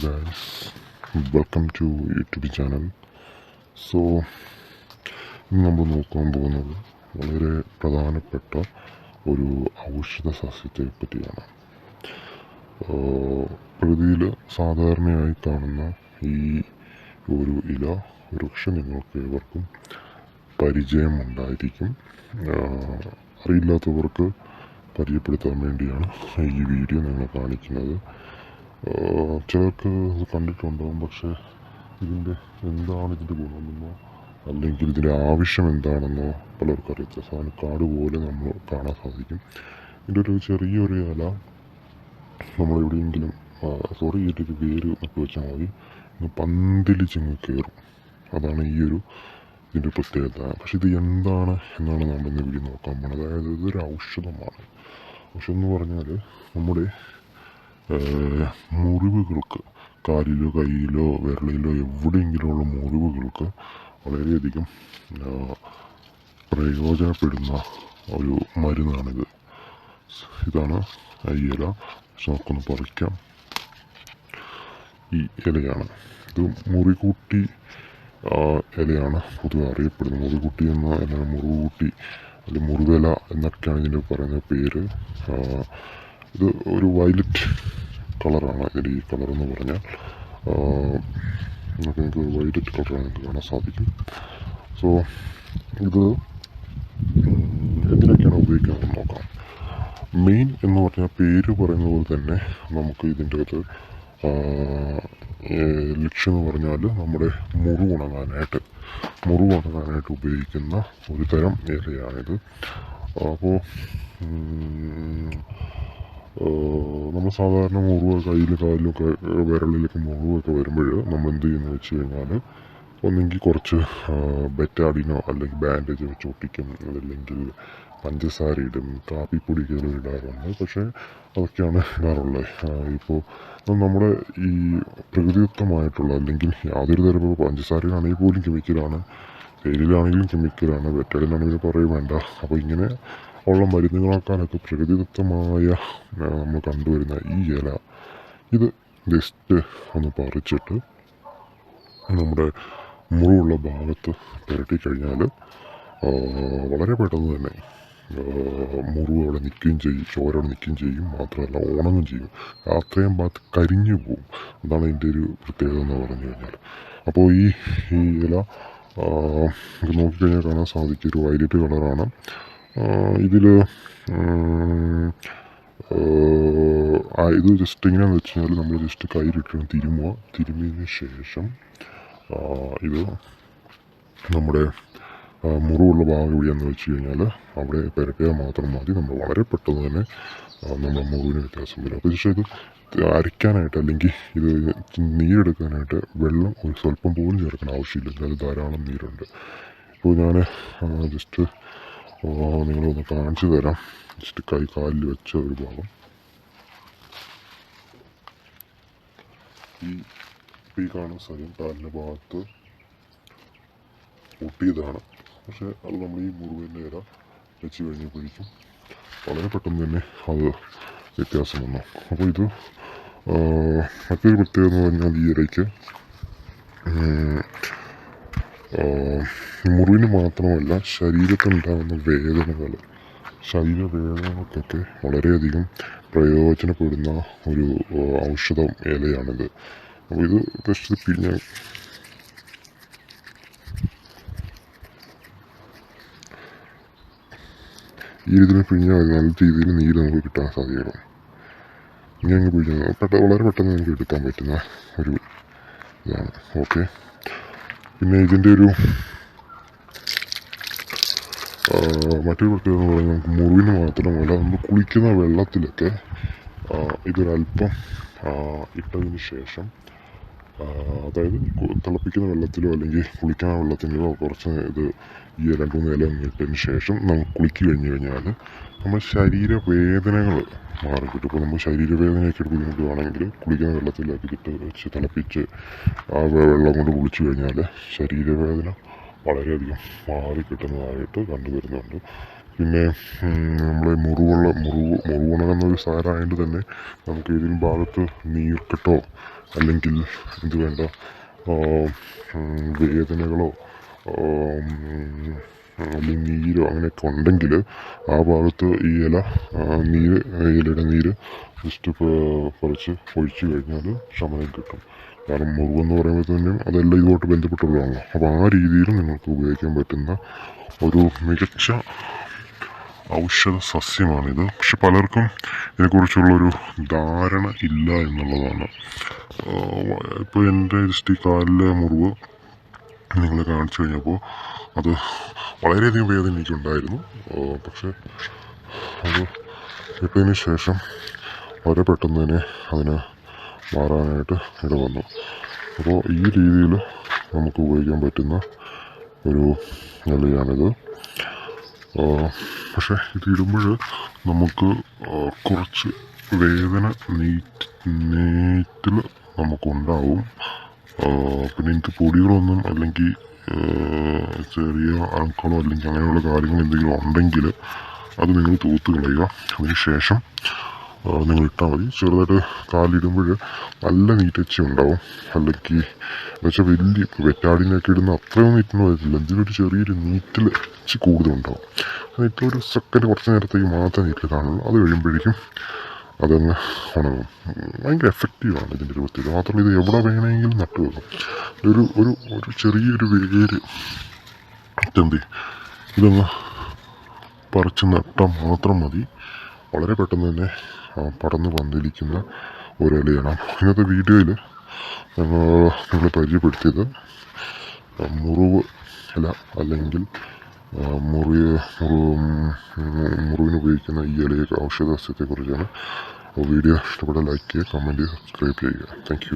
Guys welcome to YouTube channel so ഇന്ന് നമ്മൾ നോക്കാൻ പോകുന്നത് വളരെ പ്രധാനപ്പെട്ട ഒരു ഔഷധ സസ്യത്തെ പറ്റിയാണ്. പ്രകൃതിയിൽ സാധാരണയായി കാണുന്ന ഈ ഒരു ഇല വൃക്ഷം നിങ്ങൾക്ക് ഏവർക്കും പരിചയമുണ്ടായിരിക്കും. അറിയില്ലാത്തവർക്ക് പരിചയപ്പെടുത്താൻ വേണ്ടിയാണ് ഈ വീഡിയോ നിങ്ങൾ കാണിക്കുന്നത്. ചിലർക്ക് ഇത് കണ്ടിട്ടുണ്ടാകും പക്ഷേ ഇതിന്റെ എന്താണ് ഇതിന്റെ ഗുണമെന്നോ അല്ലെങ്കിൽ ഇതിന്റെ ആവശ്യം എന്താണെന്നോ പലർക്കും അറിയത്തില്ല സാധാരണ കാട് പോലെ നമ്മൾ കാണാൻ സാധിക്കും. ഇതിന്റെ ഒരു ചെറിയൊരു ഇല നമ്മൾ എവിടെയെങ്കിലും സോറി ഇതിന്റെ വേര് നട്ടു വെച്ചാൽ മതി. പന്തിൽ പന്തിലിച്ചിങ്ങ് കയറും അതാണ് ഈ ഒരു ഇതിന്റെ പ്രത്യേകത. പക്ഷെ ഇത് എന്താണ് എന്നാണ് നമ്മൾ ഇന്ന് നോക്കാൻ പോകുന്നത് അതായത് ഇതൊരു ഔഷധമാണ്. ഔഷധം എന്ന് പറഞ്ഞാൽ നമ്മുടെ മുറിവുകൾക്ക് കാലിലോ കയ്യിലോ വിരളിലോ എവിടെയെങ്കിലുമുള്ള മുറിവുകൾക്ക് വളരെയധികം പ്രയോജനപ്പെടുന്ന ഒരു മരുന്നാണിത്. ഇതാണ് ഈ ഇല. പക്ഷെ നമുക്കൊന്ന് പറിക്കാം. ഈ ഇലയാണ്. ഇത് മുറികൂട്ടി ഇലയാണ് പൊതുവെ അറിയപ്പെടുന്നത്. മുറികൂട്ടി എന്ന മുറുകൂട്ടി മുറികൂട്ടി അല്ലെങ്കിൽ മുറിവില എന്നൊക്കെയാണ് ഇതിന്റെ പറയുന്ന പേര്. ഇത് ഒരു വയലറ്റ് കളറാണ്. ഇതിന്റെ ഈ കളർ എന്ന് പറഞ്ഞാൽ നിങ്ങൾക്ക് വൈലറ്റ് കളറാണ് നിങ്ങൾക്ക് കാണാൻ സാധിക്കും. സോ ഇത് എന്തിനൊക്കെയാണ് ഉപയോഗിക്കുന്നത് നോക്കാം. മെയിൻ എന്ന് പറഞ്ഞാൽ പേര് പറയുന്ന പോലെ തന്നെ നമുക്ക് ഇതിന്റെ അകത്ത് ലക്ഷ്യം എന്ന് പറഞ്ഞാൽ നമ്മുടെ മുറിവ് ഉണങ്ങാനായിട്ട് മുറിവ് ഉണങ്ങാനായിട്ട് ഉപയോഗിക്കുന്ന ഒരു തരം ഇലയാണിത് അപ്പോൾ നമ്മൾ സാധാരണ മുറിവ് കയ്യിൽ കാലിലൊക്കെ വിരളിലൊക്കെ മുറിവൊക്കെ വരുമ്പോൾ നമ്മൾ എന്ത് ചെയ്യുന്നു വെച്ച് കഴിഞ്ഞാൽ ഒന്നെങ്കിൽ കുറച്ച് ബെറ്റാഡിനോ അല്ലെങ്കിൽ ബാൻഡേജ് വെച്ച് ഒട്ടിക്കും. അതല്ലെങ്കിൽ പഞ്ചസാര ഇടും കാപ്പിപ്പൊടി കയറി ഇടാറുണ്ട്. പക്ഷേ അതൊക്കെയാണ് ഇടാറുള്ളത് ഇപ്പോൾ നമ്മുടെ ഈ പ്രകൃതിദത്തമായിട്ടുള്ള അല്ലെങ്കിൽ യാതൊരു തരം പഞ്ചസാരയാണെങ്കിൽ പോലും കെമിക്കലാണ് തേയിലാണെങ്കിലും കെമിക്കലാണ് ബെറ്റാഡിനാണെങ്കിലും പറയും വേണ്ട. അപ്പോൾ ഇങ്ങനെ ഉള്ള മരുന്നുകളാക്കാനൊക്കെ പ്രകൃതിദത്തമായ നമ്മൾ കണ്ടുവരുന്ന ഈ ഇല. ഇത് ജസ്റ്റ് ഒന്ന് പറിച്ചിട്ട് നമ്മുടെ മുറിവുള്ള ഭാഗത്ത് പുരട്ടി കഴിഞ്ഞാൽ വളരെ പെട്ടെന്ന് തന്നെ മുറിവ് അവിടെ നിൽക്കുകയും ചെയ്യും ചോര അവിടെ നിൽക്കുകയും ചെയ്യും മാത്രമല്ല ഉണങ്ങും ചെയ്യും. അത്രയും ഭാഗത്ത് കരിഞ്ഞു പോവും. അതാണ് ഇതിന്റെ ഒരു പ്രത്യേകത എന്ന് പറഞ്ഞു കഴിഞ്ഞാൽ അപ്പോൾ ഈ ഈ ഇല നോക്കിക്കഴിഞ്ഞാൽ കാണാൻ സാധിക്കും ഒരു വയലറ്റ് കളറാണ്. ഇതിൽ ഇത് ജസ്റ്റ് എങ്ങനെയാണെന്ന് വെച്ച് കഴിഞ്ഞാൽ നമ്മൾ ജസ്റ്റ് കയ്യിലിട്ട് തിരുമുക തിരുമിയതിന് ശേഷം ഇത് നമ്മുടെ മുറിവുള്ള ഭാഗം എവിടെയാണെന്ന് വെച്ച് കഴിഞ്ഞാൽ അവിടെ പുരട്ടിയാൽ മാത്രം മതി. നമ്മൾ വളരെ പെട്ടെന്ന് തന്നെ നമ്മുടെ മുറിവിന് വ്യത്യാസം വരും. അപ്പോൾ പക്ഷേ ഇത് അരയ്ക്കാനായിട്ട് അല്ലെങ്കിൽ ഇത് നീരെടുക്കാനായിട്ട് വെള്ളം ഒരു സ്വല്പം പോലും ചേർക്കേണ്ട ആവശ്യമില്ല. അതിൽ ധാരാളം നീരുണ്ട്. ഇപ്പോൾ ഞാൻ ജസ്റ്റ് നിങ്ങളൊന്ന് കാണിച്ചു തരാം. ജസ്റ്റ് കൈ കാലിൽ വെച്ച ഒരു ഭാഗം. ഈ ഈ കാണുന്ന സ്ഥലം കാലിന്റെ ഭാഗത്ത് ഒട്ടിയതാണ് പക്ഷേ അത് നമ്മൾ ഈ മുറിവിന്റെ ഇല വെച്ച് കഴിഞ്ഞപ്പോഴേക്കും വളരെ പെട്ടെന്ന് തന്നെ അത് വ്യത്യാസം വന്നു. അപ്പോൾ ഇത് മറ്റൊരു പ്രത്യേകത എന്ന് പറഞ്ഞാൽ ഈ ആ, മുറിവിന് മാത്രമല്ല ശരീരത്തിനുണ്ടാകുന്ന വേദനകൾ ശരീരവേദനകൾക്കൊക്കെ വളരെയധികം പ്രയോജനപ്പെടുന്ന ഒരു ഔഷധം ഇലയാണിത്. അപ്പോൾ ഇത് ജസ്റ്റ് പിന്നെ ഈ രീതിയിൽ പിഴിഞ്ഞാൽ മതി. നല്ല രീതിയിൽ നീര് നമുക്ക് കിട്ടാൻ സാധിക്കണം ഇങ്ങനെ പിഴിഞ്ഞാൽ പെട്ടെന്ന് വളരെ പെട്ടെന്ന് നമുക്ക് എടുക്കാൻ പറ്റുന്ന ഒരു ഇതാണ്. ഓക്കെ. പിന്നെ ഇതിന്റെ ഒരു മറ്റൊരു പ്രത്യേകത എന്ന് പറയുന്നത് നമുക്ക് മുറിവിന് മാത്രമല്ല നമ്മൾ കുളിക്കുന്ന വെള്ളത്തിലൊക്കെ ഇതൊരല്പം ഇട്ടതിന് ശേഷം അതായത് തിളപ്പിക്കുന്ന വെള്ളത്തിലോ അല്ലെങ്കിൽ കുളിക്കുന്ന വെള്ളത്തിലോ കുറച്ച് ഇത് ഈ രണ്ട് മൂന്ന് ഇല ഇട്ടതിന് ശേഷം നമ്മൾ കുളിക്ക് കഴിഞ്ഞ് കഴിഞ്ഞാൽ നമ്മുടെ ശരീരവേദനകൾ മാറി. കിട്ടും ഇപ്പോൾ നമ്മൾ ശരീരവേദനയൊക്കെ ബുദ്ധിമുട്ടുവാണെങ്കിൽ കുളിക്കുന്ന വെള്ളത്തിലൊക്കെ ഇട്ട് വെച്ച് തിളപ്പിച്ച് ആ വെള്ളം കൊണ്ട് കുളിച്ച് കഴിഞ്ഞാൽ ശരീരവേദന വളരെയധികം മാറി കിട്ടുന്നതായിട്ട് കണ്ടുവരുന്നുണ്ട്. പിന്നെ നമ്മൾ മുറിവുള്ള മുറിവ് മുറിവുണങ്ങുന്ന ഒരു സാധനമായതുകൊണ്ട് തന്നെ നമുക്ക് ഏതെങ്കിലും ഭാഗത്ത് നീർക്കെട്ടോ അല്ലെങ്കിൽ എന്ത് വേണ്ട വേദനകളോ അല്ലെങ്കിൽ നീരോ അങ്ങനെയൊക്കെ ഉണ്ടെങ്കിൽ ആ ഭാഗത്ത് ഈ ഇല നീര് ഇലയുടെ നീര് ജസ്റ്റ് കുറച്ച് ഒഴിച്ചു കഴിഞ്ഞാൽ ശമനം കിട്ടും. കാരണം മുറിവെന്ന് പറയുമ്പോൾ തന്നെയും അതെല്ലാം ഇതുമായിട്ട് ബന്ധപ്പെട്ടുള്ളതാണല്ലോ. അപ്പോൾ ആ രീതിയിൽ നിങ്ങൾക്ക് ഉപയോഗിക്കാൻ പറ്റുന്ന ഒരു മികച്ച ഔഷധ സസ്യമാണിത്. പക്ഷെ പലർക്കും ഇതിനെക്കുറിച്ചുള്ളൊരു ധാരണ ഇല്ല എന്നുള്ളതാണ്. ഇപ്പോൾ എന്റെ ജസ്റ്റ് ഈ കാലിലെ മുറിവ് നിങ്ങൾ കാണിച്ചു കഴിഞ്ഞപ്പോൾ അത് വളരെയധികം വേദന എനിക്കുണ്ടായിരുന്നു. പക്ഷേ അത് ഇട്ടതിന് ശേഷം വളരെ പെട്ടെന്ന് തന്നെ അതിന് മാറാനായിട്ട് ഇട വന്നു. അപ്പോൾ ഈ രീതിയിൽ നമുക്ക് ഉപയോഗിക്കാൻ പറ്റുന്ന ഒരു നെല്ലിയാണിത്. പക്ഷേ ഇത് ഇടുമ്പോൾ നമുക്ക് കുറച്ച് വേദന നീറ്റ് നീറ്റിൽ നമുക്കുണ്ടാവും. പിന്നെ എനിക്ക് പൊടികളൊന്നും അല്ലെങ്കിൽ ചെറിയ അണുക്കളോ അല്ലെങ്കിൽ അങ്ങനെയുള്ള കാര്യങ്ങൾ എന്തെങ്കിലും ഉണ്ടെങ്കിൽ അത് നിങ്ങൾ തൂത്ത് കളയുക. അതിന് ശേഷം ആ, നിങ്ങൾ ഇട്ടാൽ മതി. ചെറുതായിട്ട് കാലിടുമ്പോൾ നല്ല നീറ്റച്ച ഉണ്ടാവും. അല്ലെങ്കിൽ എന്ന് വെച്ചാൽ വലിയ വെറ്റാടിനൊക്കെ ഇടുന്ന അത്രയും നീറ്റൊന്നും വരത്തില്ല എന്തെങ്കിലും ചെറിയൊരു നീറ്റിൽ ഇച്ചിരി കൂടുതലുണ്ടാവും. ഇപ്പോൾ ഒരു സെക്കൻഡ് കുറച്ച് നേരത്തേക്ക് മാത്രമേ നീറ്റിൽ കാണുള്ളൂ. അത് കഴിയുമ്പോഴേക്കും അതങ്ങ് ഉണങ്ങും. ഭയങ്കര എഫക്റ്റീവാണ് ഇതിന്റെ പ്രത്യേകത മാത്രമല്ല ഇത് എവിടെ വേണമെങ്കിലും നട്ടു വെക്കും. ഒരു ഒരു ഒരു ചെറിയൊരു വേര് എന്ത് ഇതൊന്ന് പറിച്ച് നട്ടാൽ മാത്രം മതി. വളരെ പെട്ടെന്ന് തന്നെ പടർന്ന് പന്തലിക്കുന്ന ഒരലയാണ് ഇന്നത്തെ വീഡിയോയിൽ ഞങ്ങൾ നിങ്ങളെ പരിചയപ്പെടുത്തിയത് മുറിവ് അല്ല അല്ലെങ്കിൽ മുറി മുറിവ് മുറിവ് മുറിവിന് ഉപയോഗിക്കുന്ന ഈ ഇലയൊക്കെ ഔഷധ സസ്യത്തെക്കുറിച്ചാണ്. വീഡിയോ ഇഷ്ടപ്പെട്ട ലൈക്ക് ചെയ്യുക കമന്റ് ചെയ്യുക സബ്സ്ക്രൈബ് ചെയ്യുക. താങ്ക്